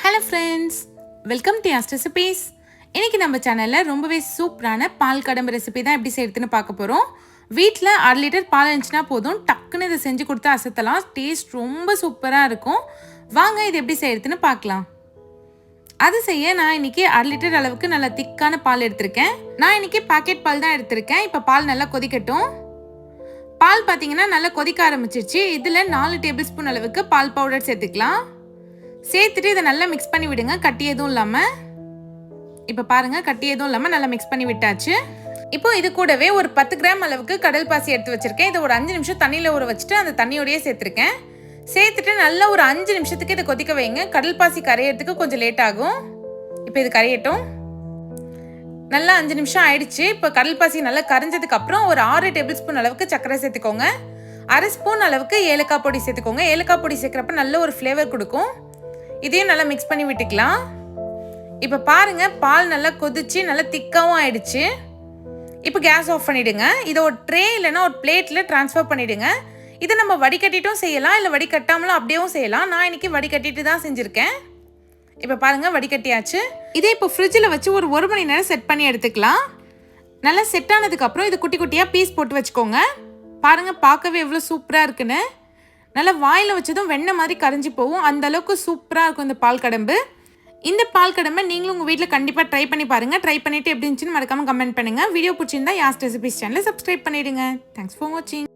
Hello friends welcome to யாஸ் recipes இன்னைக்கு நம்ம சேனலில் ரொம்பவே சூப்பரான பால் கடம்பு ரெசிபி தான் எப்படி செய்யறதுன்னு பார்க்க போகிறோம் வீட்டில் அரை லிட்டர் பால் இருந்துச்சுன்னா போதும். டக்குன்னு இதை செஞ்சு கொடுத்து அசத்தலாம். டேஸ்ட் ரொம்ப சூப்பராக இருக்கும். வாங்க இது எப்படி செய்யறதுன்னு பார்க்கலாம். அது செய்ய நான் இன்னைக்கு அரை லிட்டர் அளவுக்கு நல்லா திக்கான பால் எடுத்திருக்கேன். நான் இன்னைக்கு பாக்கெட் பால் தான் எடுத்திருக்கேன். இப்போ பால் நல்லா கொதிக்கட்டும். பால் பார்த்தீங்கன்னா நல்லா கொதிக்க ஆரம்பிச்சிருச்சு. இதில் நாலு டேபிள் ஸ்பூன் அளவுக்கு பால் பவுடர் சேர்த்துக்கலாம். சேர்த்துட்டு இதை நல்லா மிக்ஸ் பண்ணி விடுங்க. கட்டி எதுவும் இல்லாமல் இப்போ பாருங்கள் கட்டி எதுவும் இல்லாமல் நல்லா மிக்ஸ் பண்ணி விட்டாச்சு. இப்போ இது கூடவே ஒரு பத்து கிராம் அளவுக்கு கடல் பாசி எடுத்து வச்சுருக்கேன். இதை ஒரு அஞ்சு நிமிஷம் தண்ணியில் ஊற வச்சுட்டு அந்த தண்ணியோடையே சேர்த்துருக்கேன். சேர்த்துட்டு நல்லா ஒரு அஞ்சு நிமிஷத்துக்கு இதை கொதிக்க வைங்க. கடல் பாசி கரையிறதுக்கு கொஞ்சம் லேட் ஆகும். இப்போ இது கரையட்டும். நல்லா அஞ்சு நிமிஷம் ஆயிடுச்சு. இப்போ கடல் பாசி நல்லா கரைஞ்சதுக்கு அப்புறம் ஒரு ஆறு டேபிள் ஸ்பூன் அளவுக்கு சர்க்கரை சேர்த்துக்கோங்க. அரை ஸ்பூன் அளவுக்கு ஏலக்காய் பொடி சேர்த்துக்கோங்க. ஏலக்காய் பொடி சேர்க்குறப்ப நல்ல ஒரு ஃப்ளேவர் கொடுக்கும். இதையும் நல்லா மிக்ஸ் பண்ணி விட்டுக்கலாம். இப்போ பாருங்கள் பால் நல்லா கொதிச்சு நல்லா திக்காகவும் ஆயிடுச்சு. இப்போ கேஸ் ஆஃப் பண்ணிவிடுங்க இதை ஒரு ட்ரே இல்லைன்னா ஒரு பிளேட்டில் ட்ரான்ஸ்ஃபர் பண்ணிவிடுங்க இதை நம்ம வடிகட்டிட்டும் செய்யலாம் இல்லை வடிகட்டாமலும் அப்படியேவும் செய்யலாம். நான் இன்றைக்கி வடிகட்டிட்டு தான் செஞ்சுருக்கேன். இப்போ பாருங்கள் வடிகட்டியாச்சு. இதே இப்போ ஃப்ரிட்ஜில் வச்சு ஒரு ஒரு மணி நேரம் செட் பண்ணி எடுத்துக்கலாம். நல்லா செட் ஆனதுக்கப்புறம் இது குட்டி குட்டியாக பீஸ் போட்டு வச்சுக்கோங்க. பாருங்கள் பார்க்கவே எவ்வளோ சூப்பராக இருக்குன்னு. நல்லா வாயில் வச்சதும் வெண்ணெய் மாதிரி கரைஞ்சி போகும். அந்த அளவுக்கு சூப்பராக இருக்கும் இந்த பால் கடம்பு. இந்த பால் கடம்பை நீங்களும் உங்கள் வீட்டில் கண்டிப்பாக ட்ரை பண்ணி பாருங்கள் ட்ரை பண்ணிவிட்டு எப்படி இருந்துச்சுன்னு மறக்காமல் கமெண்ட் பண்ணுங்கள் வீடியோ பிடிச்சிருந்தா யாஸ்ட் ரெசிபிஸ் சேனலை சப்ஸ்கிரைப் பண்ணிவிடுங்க தேங்க்ஸ் ஃபார் வாட்சிங்